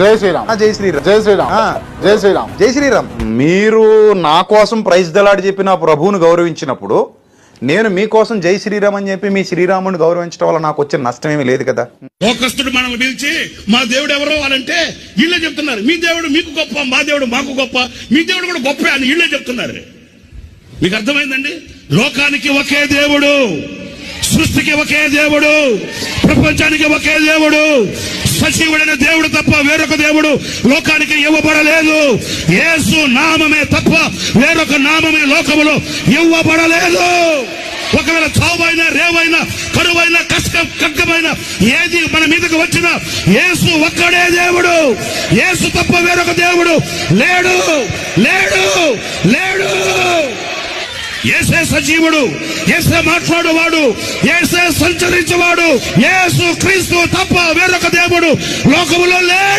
జై శ్రీరామ్. ఆ, జై శ్రీరామ్. జై శ్రీరామ్. ఆ. జై శ్రీరామ్. జై శ్రీరామ్. మీరు నా కోసం ప్రైజ్ దలాడి చెప్పి నా ప్రభువును గౌరవించినప్పుడు నేను మీకోసం జై శ్రీరామ్ అని చెప్పి మీ శ్రీరాముని గౌరవించడం వల్ల నాకు వచ్చిన నష్టం ఏమీ లేదు కదా. లోకస్తుడు మనల్ని పిలిచి మా దేవుడు ఎవరో? వాళ్ళంటే వీళ్ళే చెప్తున్నారు. మీ దేవుడు మీకు గొప్ప మా దేవుడు మాకు గొప్ప మీ దేవుడు కూడా గొప్ప అని వీళ్ళే చెప్తున్నారు. మీకు అర్థమైందండి? లోకానికి ఒకే దేవుడు సృష్టికి ఒకే దేవుడు ప్రపంచానికి ఒకే దేవుడు సజీవుడైన దేవుడు తప్ప వేరొక దేవుడు లోకానికి ఇవ్వబడలేదు. యేసు నామమే తప్ప వేరొక నామమే లోకములో ఇవ్వబడలేదు. ఒకవేళ చావైనా రేవైనా కరువైనా కష్ట కగ్గమైన ఏది మన మీదకు వచ్చినా యేసు ఒక్కడే దేవుడు. యేసు తప్ప వేరొక దేవుడు లేడు. లేడు. లేడు. ఏసే సజీవుడు ఏసే మాట్లాడువాడు ఏసే సంచరించేవాడు యేసు క్రీస్తు తప్ప వేరొక దేవుడు లోకములో లే